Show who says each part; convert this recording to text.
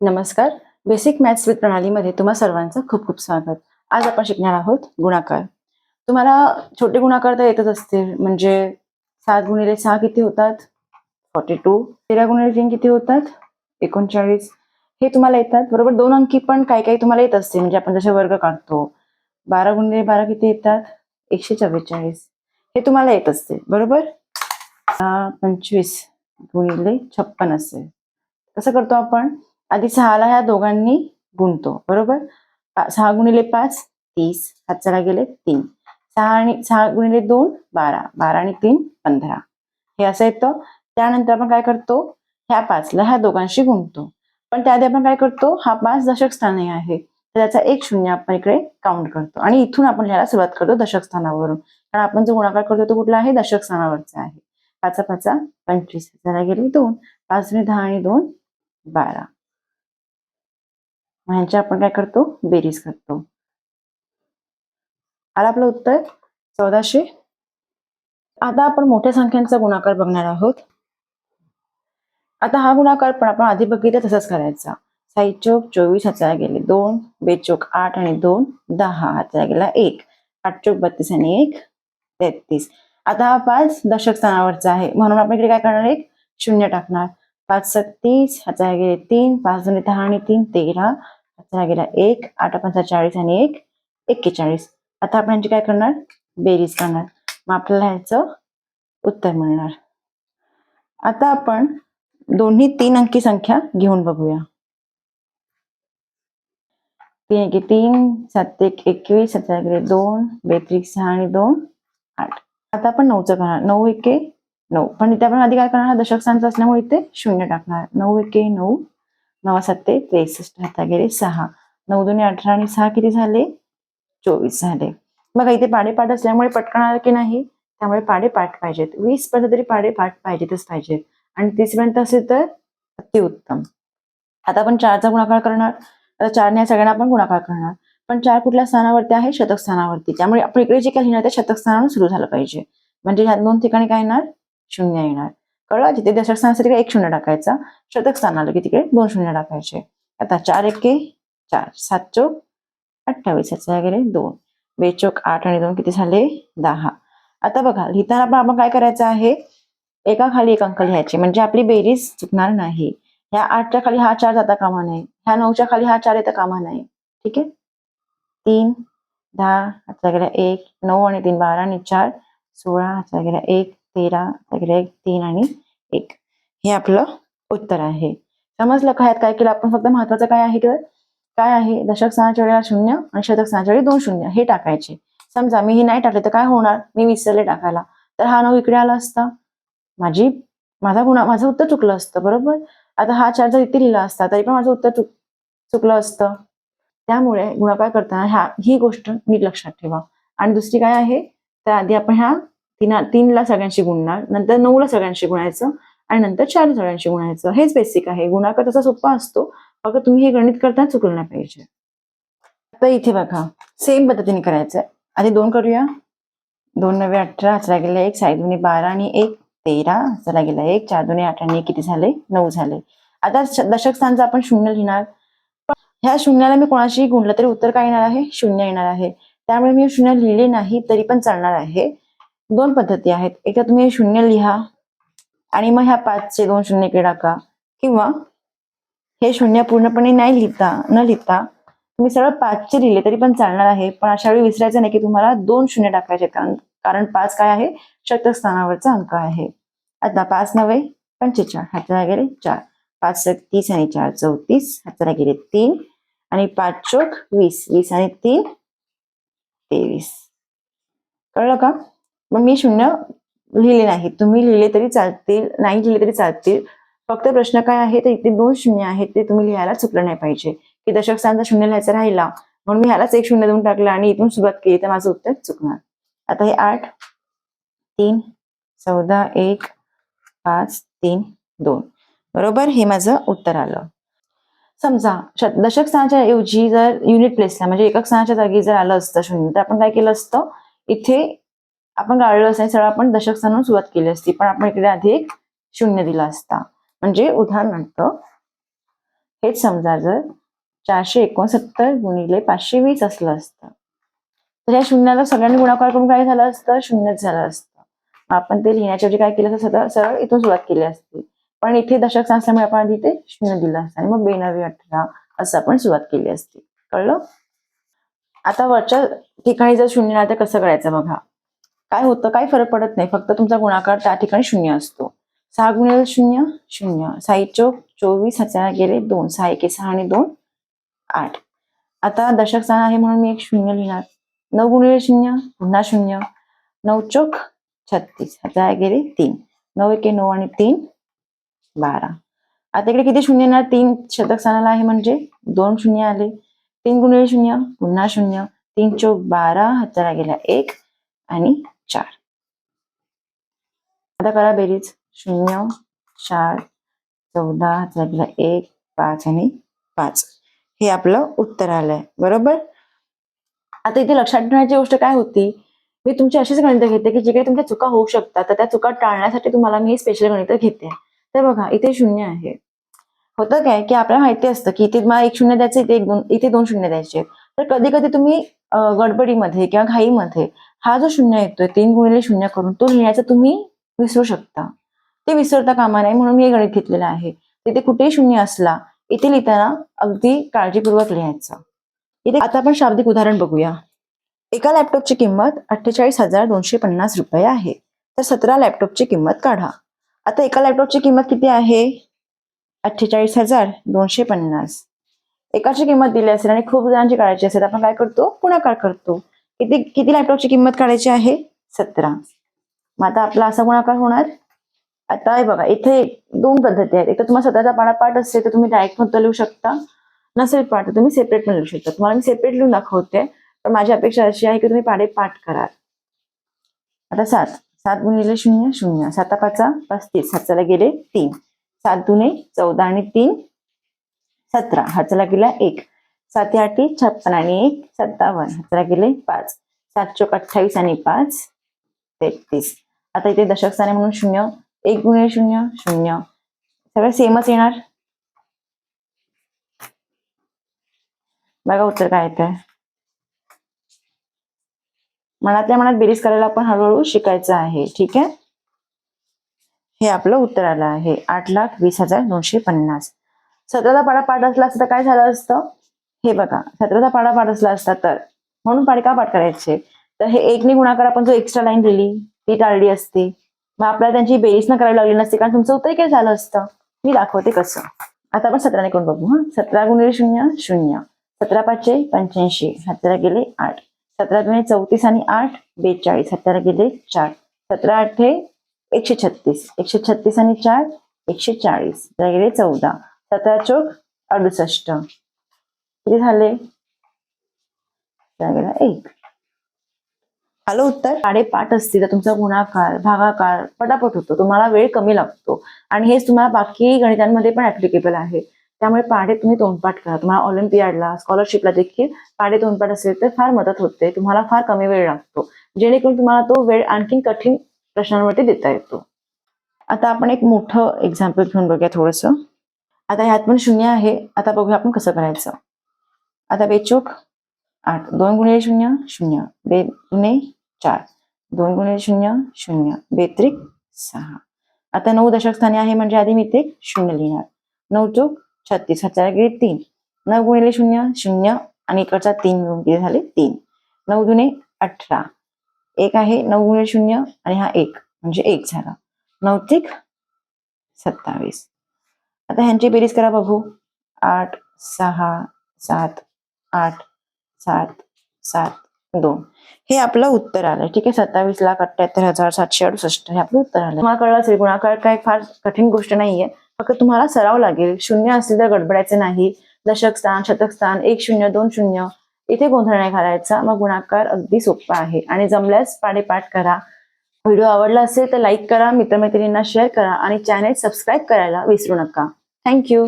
Speaker 1: नमस्कार. Basic maths with प्रणालीमध्ये तुम्हा सर्वांचं खूप खूप स्वागत. आज आपण शिकणार आहोत गुणाकार. तुम्हाला छोटे गुणाकार तर येतच असतील म्हणजे सात गुणिले सहा किती होतात? फॉर्टी टू तेरा गुणिले तीन किती होतात? एकोणचाळीस. हे तुम्हाला येतात. बरोबर दोन अंकी पण काही काही तुम्हाला येत असतील म्हणजे आपण जसे वर्ग काढतो. बारा गुणिले बारा किती येतात? एकशे चव्वेचाळीस. हे तुम्हाला येत असते बरोबर? पंचवीस गुणिले छप्पन असेल. कसं करतो आपण? आधी सहाला ह्या दोघांनी गुणतो बरोबर? सहा गुणिले पाच तीस. हातच्याला गेले तीन. सहा आणि सहा गुणिले दोन बारा. बारा आणि तीन पंधरा. हे असं येतं. त्यानंतर आपण काय करतो? ह्या पाचला ह्या दोघांशी गुणतो. पण त्याआधी आपण काय करतो? हा पाच दशक स्थाने आहे. तर त्याचा एक शून्य आपण इकडे काउंट करतो. आणि इथून आपण ह्याला सुरुवात करतो दशक स्थानावरून. कारण आपण जो गुणाकार करतो तो कुठला आहे? दशक स्थानावरचा आहे. पाचा पाचा पंचवीस. त्याला गेले दोन. पाच आणि दहा आणि दोन बारा. ह्यांची आपण काय करतो? बेरीज करतो. आला आपलं उत्तर चौदाशे. आता आपण मोठ्या संख्यांचा गुणाकार बघणार आहोत. आता हा गुणाकार पण आपण आधी बघितलं तसाच करायचा. साई चौक चोवीस हाताला गेले दोन बेचोक आठ आणि दोन दहा हाताला गेला एक. आठ चौक बत्तीस आणि एक तेहतीस. आता हा पाच दशक स्थानावरचा आहे. म्हणून आपण इकडे काय करणार? एक शून्य टाकणार. पाच सत्तीस हाताला गेले तीन पाच दोन दहा आणि तीन तेरा. हाताला गेला एक आठ पंचा चाळीस आणि एक एक्केचाळीस. आता आपण यांची काय करणार? बेरीज करणार. मग आपल्याला ह्याचं उत्तर मिळणार. आता आपण दोन्ही तीन अंकी संख्या घेऊन बघूया. तीन एके तीन सात एक एकवीस सतरा गेले दोन बेत्रिक सहा आणि दोन आठ. आता आपण नऊचं करणार. नऊ एके नऊ. पण इथे आपण आधी काय करणार? हा दशक स्थानचा असल्यामुळे इथे शून्य टाकणार. नऊ एके नऊ नवा सत्ते त्रेसष्ट हाता गेले सहा. नऊ दोन्ही अठरा आणि सहा किती झाले? चोवीस झाले. बघा इथे पाडेपाठ असल्यामुळे पटकन आलं की नाही? त्यामुळे पाडेपाठ पाहिजेत. वीस पर्यंत तरी पाडेपाठ पाहिजेतच पाहिजेत. आणि तीस पर्यंत असेल तर अतिउत्तम. आता आपण चारचा गुणाकार करणार. आता चारने या सगळ्यांना आपण गुणाकार करणार. पण चार कुठल्या स्थानावरती आहे? शतक स्थानावरती. त्यामुळे आपण इकडे जे काही लिहिणार ते शतक स्थानावर सुरू झालं पाहिजे. म्हणजे ह्या दोन ठिकाणी काय येणार? शून्य येणार. कळलं? जिथे दशक स्थानासाठी एक शून्य टाकायचा. शतक स्थानाला की तिकडे दोन शून्य टाकायचे. आता चार एके चार सात चौक अठ्ठावीस याचा गेले दोन. बेचोक आठ आणि दोन किती झाले? दहा. आता बघा लिहिताना पण आपण काय करायचं आहे? एका खाली एक अंक लिहायचे. म्हणजे आपली बेरीज चुकणार नाही. ह्या आठच्या खाली हा चार जाता कामा नये. ह्या नऊच्या खाली हा चार येता कामा नाही ठीक आहे? तीन दहा हातचा गेला एक नऊ आणि तीन बारा आणि चार सोळा हातचा गेला एक तेरा हातचा एक तीन आणि एक. हे आपलं उत्तर आहे. समजलं काय काय केलं? आपण फक्त महत्वाचं काय आहे तर? काय आहे? दशक स्थानाच्या वेळेला शून्य आणि शतक स्थानाच्या वेळी दोन शून्य. हे टाकायचे. समजा मी हे नाही टाकले तर काय होणार? मी विसरले टाकायला. तर हा नऊ इकडे आला असता. माझी माझा गुणा माझं उत्तर चुकलं असतं बरोबर? आता हा चार जर इथे लिहिला असता तरी पण माझं उत्तर चुक चुकलं असतं. त्यामुळे गुणाकार करताना ह्या ही गोष्ट नीट लक्षात ठेवा. आणि दुसरी काय आहे? तर आधी आपण ह्या तीन तीनला सगळ्यांशी गुणणार नंतर नऊला सगळ्यांशी गुणायचं आणि नंतर चार सगळ्यांशी गुणायचं. हेच बेसिक आहे. गुणाकार तसा सोपा असतो. फक्त तुम्ही हे गणित करताना चुकलं नाही पाहिजे. आता इथे बघा. सेम पद्धतीने करायचं आधी दोन करूया. दोन नवे अठरा चला गेला एक साई दोन्ही बारा आणि एक तेरा. चला गेला एक चार दोन्ही आठ आणि एक किती झाले? नऊ झाले. आता दशक स्थानचं आपण शून्य लिहिणार. पण ह्या शून्याला मी कोणाशी गुणलं तरी उत्तर काय येणार आहे? शून्य येणार आहे. त्यामुळे मी शून्य लिहिले नाही तरी पण चालणार आहे. दोन पद्धती आहेत. एका तुम्ही हे शून्य लिहा आणि मग ह्या पाचचे दोन शून्य इकडे टाका. किंवा हे शून्य पूर्णपणे नाही लिहिता न लिहिता तुम्ही सरळ पाचचे लिहिले तरी पण चालणार आहे. पण अशा वेळी विसरायचं नाही की तुम्हाला दोन शून्य टाकायचे कारण कारण पाच काय आहे? शतकस्थानावरचा अंक आहे. आता पाच नव्हे पंचेचाळ. हाताला गेले चार. पाच तीस आणि चार चौतीस. हाताला गेले तीन. आणि पाच चोक वीस. वीस आणि तीन तेवीस. कळलं का? मग मी शून्य लिहिले नाही तुम्ही लिहिले तरी चालतील नाही लिहिले तरी चालतील. फक्त प्रश्न काय आहे तर इथे दोन शून्य आहेत ते तुम्ही लिहायला चुकलं नाही पाहिजे. की दशक स्थानचा शून्य लिहायचा राहिला म्हणून मी ह्यालाच एक शून्य देऊन टाकलं आणि इथून सुरुवात केली तर माझं उत्तर चुकणार. आता हे आठ तीन चौदा एक पाच तीन दोन. बरोबर? हे माझं उत्तर आलं. समजा दशक स्थानाच्या ऐवजी जर युनिट प्लेसला म्हणजे एकक स्थानाच्या जागी जर आलं असतं शून्य तर आपण काय केलं असतं? इथे आपण गाळलं असं सरळ आपण दशक स्थानावरून सुरुवात केली असती पण आपण इकडे आधी एक शून्य दिला असता. म्हणजे उदाहरणार्थ हेच समजा जर चारशे एकोणसत्तर गुणिले पाचशे वीस असलं असतं. तर या शून्याला सगळ्यांनी गुणाकार करून काय झालं असतं? शून्यच झालं असतं. आपण ते लिहिण्याच्या काय केलं असतं? सरळ सरळ इथून सुरुवात केली असती. पण इथे दशक असल्यामुळे आपण आधी ते शून्य दिलं असतं आणि मग बेनावी अठरा असं आपण सुरुवात केली असती. कळलं? आता वरच्या ठिकाणी जर शून्य आलं तर कसं करायचं बघा? काय होतं काही फरक पडत नाही. फक्त तुमचा गुणाकार त्या ठिकाणी शून्य असतो. सहा गुणिले शून्य शून्य. साई चौक चोवीस हजार गेले दोन. सहा एके सहा आणि दोन आठ. आता दशक स्थान आहे म्हणून मी एक शून्य लिहिणार. नऊ गुणिले शून्य पुन्हा शून्य. नऊ चौक छत्तीस. हजार गेले तीन. नऊ एके नऊ आणि तीन बारा. आता इकडे किती शून्य येणार? तीन शतक स्थानाला आहे म्हणजे दोन शून्य आले. तीन गुणिले शून्य पुन्हा शून्य. तीन चौक बारा. हजार गेला एक आणि चार. आता करा बेरीज. शून्य चार चौदा ह्याच्याला एक पाच आणि पाच. हे आपलं उत्तर आलंय. बरोबर? आता इथे लक्षात ठेवण्याची गोष्ट काय होती? मी तुमची अशीच गणितं घेते की जिकडे तुमच्या चुका होऊ शकतात तर त्या चुका टाळण्यासाठी तुम्हाला मी स्पेशल गणितं घेते. तर बघा इथे शून्य आहे. होतं काय की आपल्याला माहिती असतं की इथे मला एक शून्य द्यायचं इथे एक दोन इथे दोन शून्य द्यायचे तर कधी कधी तुम्ही गडबडीमध्ये किंवा घाईमध्ये हा जो शून्य येतोय तीन गुणिले शून्य करून तो लिहिण्याचा तुम्ही विसरू शकता. ते विसरता कामा नाही म्हणून मी हे गणित घेतलेलं आहे. तिथे कुठेही शून्य असला इथे लिहिताना अगदी काळजीपूर्वक लिहायचं. इथे आता आपण शाब्दिक उदाहरण बघूया. एका लॅपटॉपची किंमत अठ्ठेचाळीस हजार दोनशे पन्नास रुपये आहे. तर सतरा लॅपटॉपची किंमत काढा. आता एका लॅपटॉपची किंमत किती आहे? अठ्ठेचाळीस हजार दोनशे पन्नास. एकाची किंमत दिली असेल आणि खूप जणांची काढायची असेल आपण काय करतो? गुणाकार करतो. किती किती लॅपटॉपची किंमत काढायची आहे? सतरा. मग आता आपला असा गुणाकार होणार. आता हे बघा इथे दोन पद्धती आहेत. एक तर तुम्हाला स्वतःचा पाडा पाठ असेल तर तुम्ही डायरेक्ट फक्त लिहू शकता. नसेल पाठ तर तुम्ही सेपरेट पण लिहू शकता. तुम्हाला मी सेपरेट लिहून दाखवते पण माझी अपेक्षा अशी आहे की तुम्ही पाडे पाठ कराल. आता सात. सात गुणिले शून्य शून्य. साता पाचा पस्तीस हाताला गेले तीन. सात दुने चौदा आणि तीन सतरा. हाताला गेला एक. साती आठी छप्पन आणि एक सत्तावन्न. हाताला गेले पाच. सात चोक अठ्ठावीस आणि पाच. तेहतीस. आता इथे दशक स्थाने म्हणून शून्य. एक गुणिले शून्य शून्य. सगळं सेमच येणार? बघा उत्तर काय येत मनातल्या मनात बेरीज करायला आपण हळूहळू शिकायचं आहे. ठीक आहे? हे आपलं उत्तर आलं आहे. आठ लाख वीस हजार दोनशे पन्नास. सतराचा पाडा पाठ असला असता काय झालं असतं? हे बघा सतराचा पाडापाड असला असता तर. म्हणून पाडका पाठ करायचे? तर हे एकने गुणाकार आपण जो एक्स्ट्रा लाईन दिली ती टाळली असती. मग आपल्याला त्यांची बेरीज न करावी लागली नसती कारण तुमचं उत्तर काय झालं असतं. मी दाखवते कसं. आता आपण सतराने करून बघू हा? सतरा गुणिले शून्य शून्य. सतरा पाचशे पंच्याऐंशी सतरा गेले आठ. सतरा गुणे चौतीस आणि आठ बेचाळीस. सतरा गेले चार. सतरा अठ्ठे एकशे छत्तीस. एकशे छत्तीस आणि चार एकशे चाळीस. गेले चौदा. सतरा चौक अडुसष्ट. किती झाले. एक आलं उत्तर? पाडे असतील तर तुमचा गुणाकार भागाकार पटापट होतो. तुम्हाला वेळ कमी लागतो. आणि हेच तुम्हाला बाकी गणितांमध्ये पण ऍप्लिकेबल आहे. त्यामुळे पाढे तुम्ही तोंडपाठ करा. तुम्हाला ऑलिम्पियाडला स्कॉलरशिपला देखील पाढे तोंडपाठ असेल तर फार मदत होते. तुम्हाला फार कमी वेळ लागतो. जेणेकरून तुम्हाला तो वेळ आणखीन कठीण प्रश्नांवरती देता येतो. आता आपण एक मोठं एक्झाम्पल घेऊन बघूया थोडंसं. आता ह्यात पण शून्य आहे. आता बघूया आपण कसं करायचं. आता बेचूक आठ. दोन गुणिले शून्य शून्य. बे गुणे चार. दोन गुणिले शून्य शून्य. बेत्रिक सहा. आता नऊ दशक स्थानी आहे म्हणजे आधी मी ते शून्य लिहिणार. नऊ चौक छत्तीस. हजार गेले तीन. नऊ गुणिले शून्य शून्य. आणि इकडचा तीन मिळून किती झाले? तीन. नऊ जुने अठरा. एक आहे नऊ गुणिले शून्य आणि हा एक. म्हणजे एक झाला. नऊ त्रिक सत्तावीस. आता ह्यांची बेरीज करा बघू. आठ सहा सात आठ सात सात दोन. हे आपलं उत्तर आलं ठीक आहे सत्तावीस लाख अठ्याहत्तर हजार सातशे अडुसष्ट. हे आपलं उत्तर आलं तुम्हाला कळलं असेल गुणाकार काय फार कठीण गोष्ट नाहीये. फक्त तुम्हाला सराव लागेल. शून्य असले तर गडबडायचे नाही. दशक स्थान शतक स्थान एक शून्य दोन शून्य. इथे गोंधळ नाही घालायचा. मग गुणाकार अगदी सोपा आहे. आणि जमल्यास पाडेपाठ करा. व्हिडिओ आवडला असेल तर लाईक करा. मित्रमैत्रिणींना शेअर करा. आणि चॅनेल सबस्क्राईब करायला विसरू नका. थँक्यू.